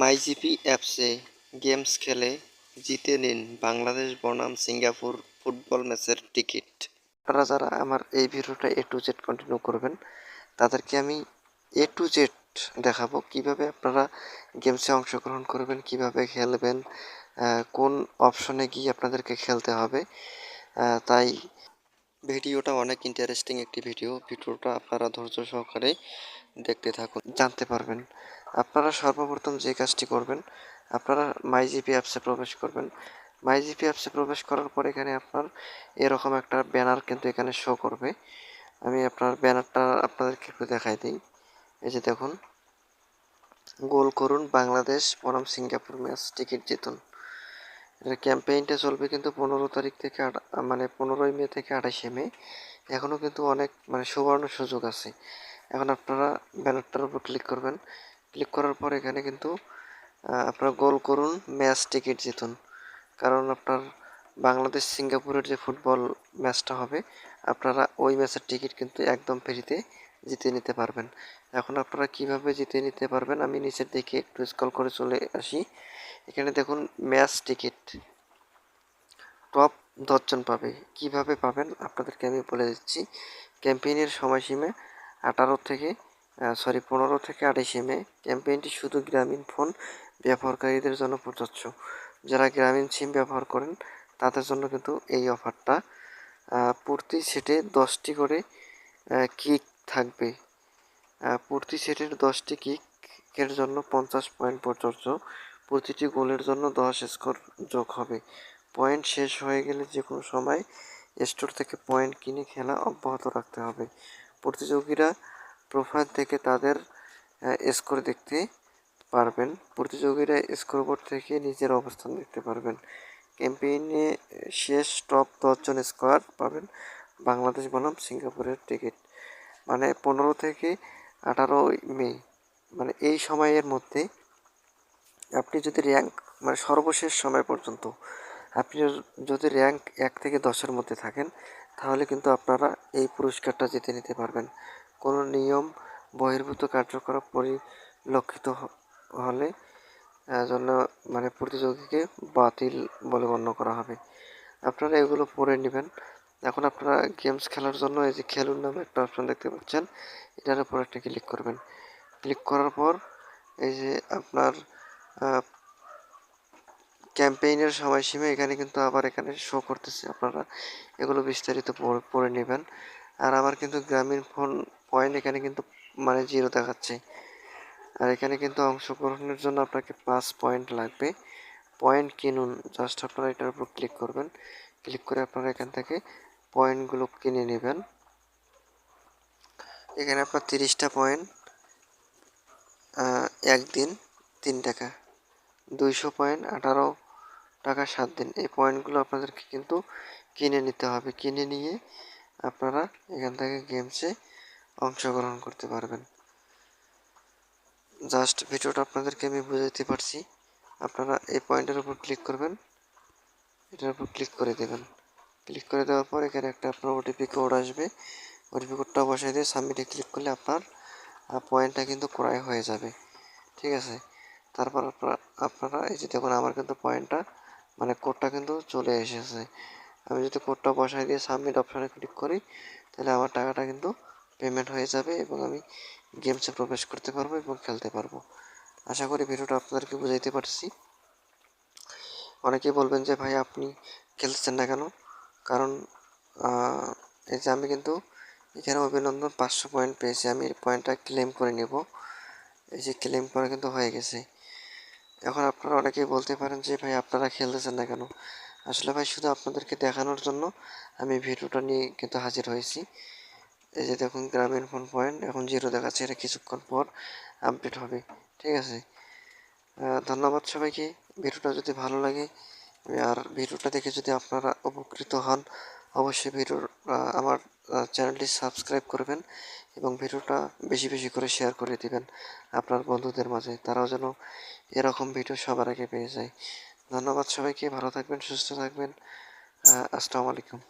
MyGP অ্যাপসে games খেলে জিতে নিন বাংলাদেশ, বনাম, সিঙ্গাপুর ফুটবল ম্যাচের টিকিট। আপনারা যারা আমার এই ভিডিওটা এ টু জেড কন্টিনিউ করবেন, তাদেরকে আমি এ টু জেড দেখাবো কীভাবে আপনারা গেমসে অংশগ্রহণ করবেন, কীভাবে খেলবেন কোন অপশনে গিয়ে আপনাদেরকে খেলতে হবে। তাই ভিডিওটা অনেক ইন্টারেস্টিং একটি ভিডিও। ভিডিওটা আপনারা ধৈর্য সহকারে দেখতে থাকুন, জানতে পারবেন। আপনারা সর্বপ্রথম যে কাজটি করবেন, আপনারা মাইজিপি অ্যাপসে প্রবেশ করবেন। মাইজিপি অ্যাপসে প্রবেশ করার পর এখানে আপনার এরকম একটা ব্যানার কিন্তু এখানে শো করবে। আমি আপনার ব্যানারটা আপনাদেরকে একটু দেখাই দিই। এই যে দেখুন, গোল করুন, বাংলাদেশ, বনাম সিঙ্গাপুর ম্যাচ, টিকিট জিতুন। এটা ক্যাম্পেইনটা চলবে কিন্তু পনেরো তারিখ থেকে মানে পনেরোই মে থেকে আঠাশে মে। এখনও কিন্তু অনেক মানে সুবর্ণ সুযোগ আছে। এখন আপনারা ব্যানারটার উপর ক্লিক করবেন। ক্লিক করার পর এখানে কিন্তু আপনারা গোল করুন ম্যাচ টিকিট জিতুন। কারণ আপনার বাংলাদেশ সিঙ্গাপুরের যে ফুটবল ম্যাচটা হবে, আপনারা ওই ম্যাচের টিকিট কিন্তু একদম ফ্রিতে জিতে নিতে পারবেন। এখন আপনারা কীভাবে জিতে নিতে পারবেন, আমি নিচের দিকে একটু স্ক্রল করে চলে আসি। এখানে দেখুন ম্যাচ টিকিট টপ দশজন পাবে। কীভাবে পাবেন, আপনাদেরকে আমি বলে দিচ্ছি। ক্যাম্পেইনের সময়সীমা আঠারো থেকে সরি পনেরো থেকে আঠাশে মে ক্যাম্পেইনটি শুধু গ্রামীণ ফোন ব্যবহারকারীদের জন্য প্রযোজ্য। যারা গ্রামীণ সিম ব্যবহার করেন, তাদের জন্য কিন্তু এই অফারটা প্রতি সেটে দশটি করে কিক থাকবে। প্রতি সেটের দশটি কিকের জন্য পঞ্চাশ পয়েন্ট প্রযোজ্য। প্রতিটি গোলের জন্য দশ স্কোর যোগ হবে। পয়েন্ট শেষ হয়ে গেলে যে কোনো সময় স্টোর থেকে পয়েন্ট কিনে খেলা অব্যাহত রাখতে হবে। প্রতিযোগীরা প্রোফাইল থেকে তাদের স্কোর দেখতে পারবেন। প্রতিযোগীরা স্কোরবোর্ড থেকে নিজের অবস্থান দেখতে পারবেন। ক্যাম্পেইনে শেষ টপ দশজন স্কোয়ার পাবেন বাংলাদেশ বনাম সিঙ্গাপুরের টিকিট মানে পনেরো থেকে আঠারোই মে মানে এই সময়ের মধ্যে আপনি যদি র্যাঙ্ক মানে সর্বশেষ সময় পর্যন্ত আপনি যদি র্যাঙ্ক এক থেকে দশের মধ্যে থাকেন তাহলে কিন্তু আপনারা এই পুরস্কারটা জিতে নিতে পারবেন। কোনো নিয়ম বহির্ভূত কার্যকলাপ পরিলক্ষিত হলে জন্য মানে প্রতিযোগীকে বাতিল বলে গণ্য করা হবে। আপনারা এগুলো পড়ে নেবেন। এখন আপনারা গেমস খেলার জন্য এই যে খেলুন নামে একটা অপশন দেখতে পাচ্ছেন, এটার উপর একটা ক্লিক করবেন। ক্লিক করার পর এই যে আপনার ক্যাম্পেইনের সময়সীমা এখানে কিন্তু আবার এখানে শো করতেছে। আপনারা এগুলো বিস্তারিত পড়ে- নেবেন। আর আমার কিন্তু গ্রামীণ ফোন পয়েন্ট এখানে কিন্তু মানে জিরো দেখাচ্ছে। আর এখানে কিন্তু অংশগ্রহণের জন্য আপনাকে পাঁচ পয়েন্ট লাগবে। পয়েন্ট কিনুন। জাস্ট আপনারা এটার উপর ক্লিক করবেন। ক্লিক করে আপনারা এখান থেকে পয়েন্টগুলো কিনে নেবেন। এখানে আপনার তিরিশটা পয়েন্ট একদিন তিন টাকা। দুইশো পয়েন্ট আঠারো টাকা সাত দিন। এই পয়েন্টগুলো আপনাদেরকে কিন্তু কিনে নিতে হবে। কিনে নিয়ে আপনারা এখান থেকে গেমসে অংশগ্রহণ করতে পারবেন। জাস্ট ভিডিওটা আপনাদেরকে আমি বুঝাইতে পারছি। আপনারা এই পয়েন্টের উপর ক্লিক করবেন। এটার উপর ক্লিক করে দেবেন। ক্লিক করে দেওয়ার পর এখানে একটা আপনার ওটিপি কোড আসবে। ওটিপি কোডটা বসাই দিয়ে সাবমিটে ক্লিক করলে আপনার পয়েন্টটা কিন্তু ক্রয় হয়ে যাবে। ঠিক আছে? তারপর আপনারা এই যে দেখুন, আমার কিন্তু পয়েন্টটা মানে কোডটা কিন্তু চলে এসেছে। আমি যদি কোডটা বসাই দিয়ে সাবমিট অপশানে ক্লিক করি, তাহলে আমার টাকাটা কিন্তু পেমেন্ট হয়ে যাবে এবং আমি গেমসে প্রবেশ করতে পারব এবং খেলতে পারব। আশা করি ভিডিওটা আপনাদেরকে বুঝাইতে পারছি। অনেকেই বলবেন যে, ভাই, আপনি খেলতেছেন না কেন? কারণ এই যে আমি কিন্তু এখানে অভিনন্দন পাঁচশো পয়েন্ট পেয়েছি। আমি পয়েন্টটা ক্লেম করে নেব। এই যে ক্লেম করা কিন্তু হয়ে গেছে। এখন আপনারা অনেকেই বলতে পারেন যে, ভাই, আপনারা খেলতেছেন না কেন? আসলে ভাই, শুধু আপনাদেরকে দেখানোর জন্য আমি ভিডিওটা নিয়ে কিন্তু হাজির হয়েছি। এই যে দেখুন, গ্রামীণ ফোন পয়েন্ট, এখন জিরো দেখাচ্ছে, এটা কিছুক্ষণ পর আপডেট হবে, ঠিক আছে? ধন্যবাদ সবাইকে। ভিডিওটা যদি ভালো লাগে আর ভিডিওটা দেখে যদি আপনারা উপকৃত হন, অবশ্যই ভিডিও আমার চ্যানেলটি সাবস্ক্রাইব করবেন এবং ভিডিওটা বেশি বেশি করে শেয়ার করে দিবেন আপনার বন্ধুদের মাঝে। তারাও যেন এরকম ভিডিও সবার আগে পেয়ে যায়। ধন্যবাদ সবাইকে, ভালো থাকবেন, সুস্থ থাকবেন। আসসালামু আলাইকুম।